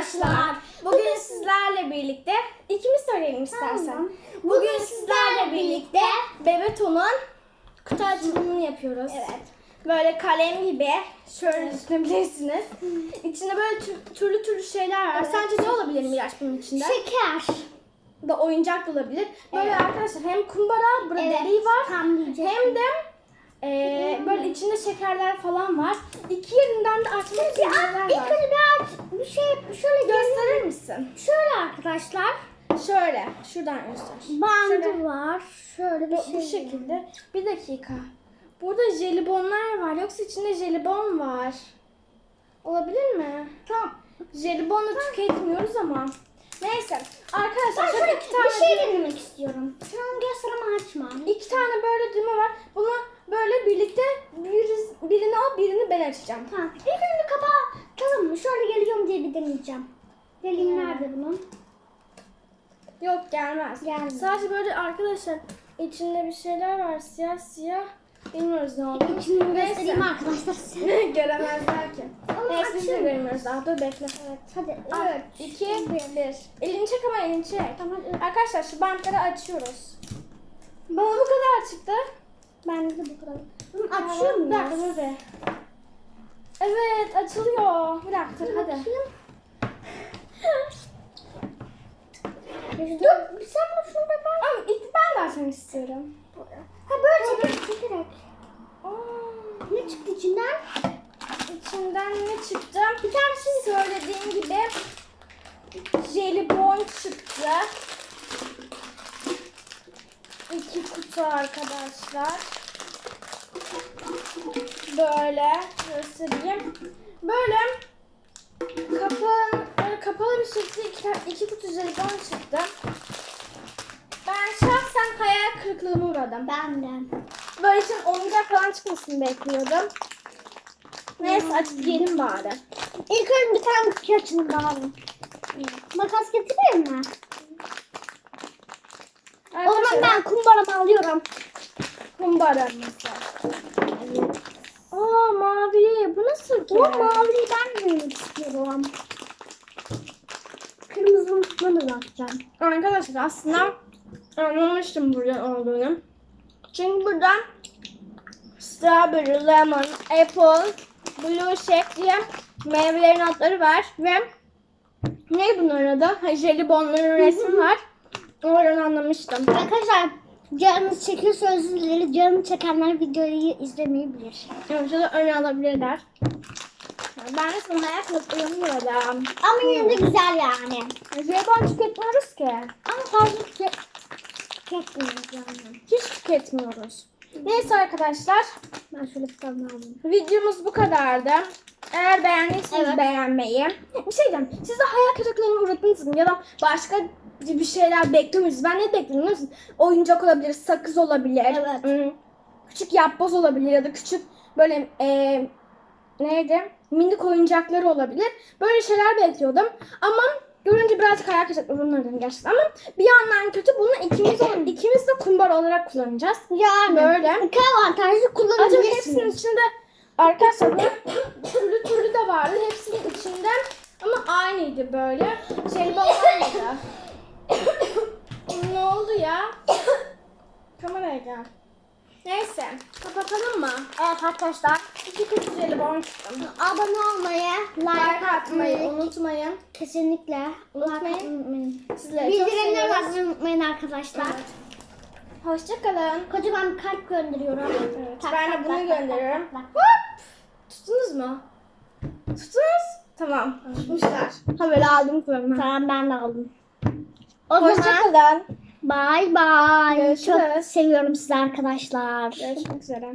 arkadaşlar. Bugün sizlerle birlikte ikimiz söyleyelim istersen. Tamam. Bugün sizlerle birlikte Bebeto'nun kutu açılımını yapıyoruz. Evet. Böyle kalem gibi şöyle düşünebilirsiniz. İçinde böyle tür- türlü türlü şeyler var. Evet. Sence ne olabilir Miraç bunun içinde? Şeker. da oyuncak da olabilir. Böyle Evet. arkadaşlar hem kumbara, burada Evet, deliği var. Hem de e, böyle içinde şekerler falan var. İki yerinden de açmak için yerler İlk var. önce bir aç, bir şey şöyle Gösterir misin? Şöyle arkadaşlar. Şöyle, şuradan göster. Bandı Şöyle. var. Şöyle bir Bu, şey. bu şekilde. Bir dakika. Burada jelibonlar var. Yoksa içinde jelibon var. Olabilir mi? Tamam. Jelibonu tüketmiyoruz ama. Neyse. Arkadaşlar Ben şöyle iki tane bir şey denemek istiyorum. Göster ama açma. İki tane böyle düğme var. Bunu böyle birlikte bir, birini al birini ben açacağım. Tamam. İlk önce bir kapatalım mı? Şöyle geliyorum diye bir deneyeceğim. Deliği Hmm. nerede bunun? Yok gelmez. Gelmez. Sadece böyle arkadaşlar içinde bir şeyler var siyah siyah. Bilmiyoruz ne olduğunu. İçini göstereyim arkadaşlar size. Göremezler ki. Neyse biz de açayım. görmüyoruz daha. Dur bekle. Evet hadi. Al, Üç. iki, bir. Elini çek ama elini çek. Tamam. Arkadaşlar şu bantları açıyoruz. Bana bu kadar çıktı. Ben de bu kadar. Bunu açıyor Bir dakika. Evet açılıyor. Bir dakika dur hadi. Dur sen de şurada bak. Ama ilk ben de açmak istiyorum. Ha böyle çekerek çekerek. Aa, Ne çıktı içinden? içinden ne çıktı? Bir tanesi söylediğim gibi jelibon çıktı. İki kutu arkadaşlar. Böyle göstereyim. Böyle kapalı, böyle kapalı bir şekilde iki, iki kutu jelibon çıktı. Ben şahsen hayal kırıklığına uğradım. Benden. Böyle için oyuncak falan çıkmasını bekliyordum. Neyse açıp yiyelim bari. İlk önce bir tane kutu açalım bakalım. Makas getireyim mi? O zaman ben kumbaramı alıyorum. kumbaramız var. Aa mavi. Bu nasıl ki? O maviyi ben denemek istiyorum. Kırmızının tutmanı da atacağım. Arkadaşlar aslında anlamıştım buradan olduğunu. Çünkü buradan strawberry, lemon, apple, blue shake diye meyvelerin adları var ve ne bunların adı? Jelibonların resmi var. Oradan anlamıştım. Arkadaşlar canınız çekiyorsa özür dileriz. Canını çekenler videoyu izlemeyebilir. Yoksa da öne alabilirler. Ben de sana ayak uyanıyorum. Ama yine de güzel yani. Jelibon tüketmiyoruz ki. Ama fazla tüke- tüketmiyoruz yani. Hiç tüketmiyoruz. Neyse arkadaşlar. Ben şöyle tane alayım. Videomuz bu kadardı. Eğer beğendiyseniz Evet. beğenmeyi. Bir şey diyeceğim. Siz de hayal kırıklığına uğradınız mı? Ya da başka bir şeyler bekliyor musunuz? Ben ne bekliyorum? Oyuncak olabilir, sakız olabilir. Evet. hmm, Küçük yapboz olabilir ya da küçük böyle eee neydi? Minik oyuncakları olabilir. Böyle şeyler bekliyordum. Ama görünce birazcık hayal kırıklığına gerçekten. Ama bir yandan kötü bunu ikimiz, ikimiz kumbara olarak kullanacağız. Yani Böyle. iki avantajlı Acaba kullanabilirsiniz. hepsinin içinde arkadaşlar böyle türlü türlü de vardı. Hepsinin içinde ama aynıydı böyle. Jelibon aynıydı. ne oldu ya? Kameraya gel. Neyse kapatalım mı? Evet arkadaşlar İki kutu jelibon çıktı. abone olmayı, like, Like atmayı atmayı unutmayın. kesinlikle unutmayın. Sizleri çok Bildirimleri seviyoruz. basmayı unutmayın arkadaşlar. Evet. Hoşçakalın. Kocaman bir kalp gönderiyorum. Evet, Tak, ben de tak, bunu tak, tak, gönderiyorum. tak, tak. Hop! Tuttunuz mu? Tuttunuz? Tamam. Tutmuşlar. Ha böyle aldım kulağıma. Tamam ben de aldım. O zaman Hoşçakalın. bye bye. Çok Görüşürüz. seviyorum sizi arkadaşlar. Görüşmek üzere.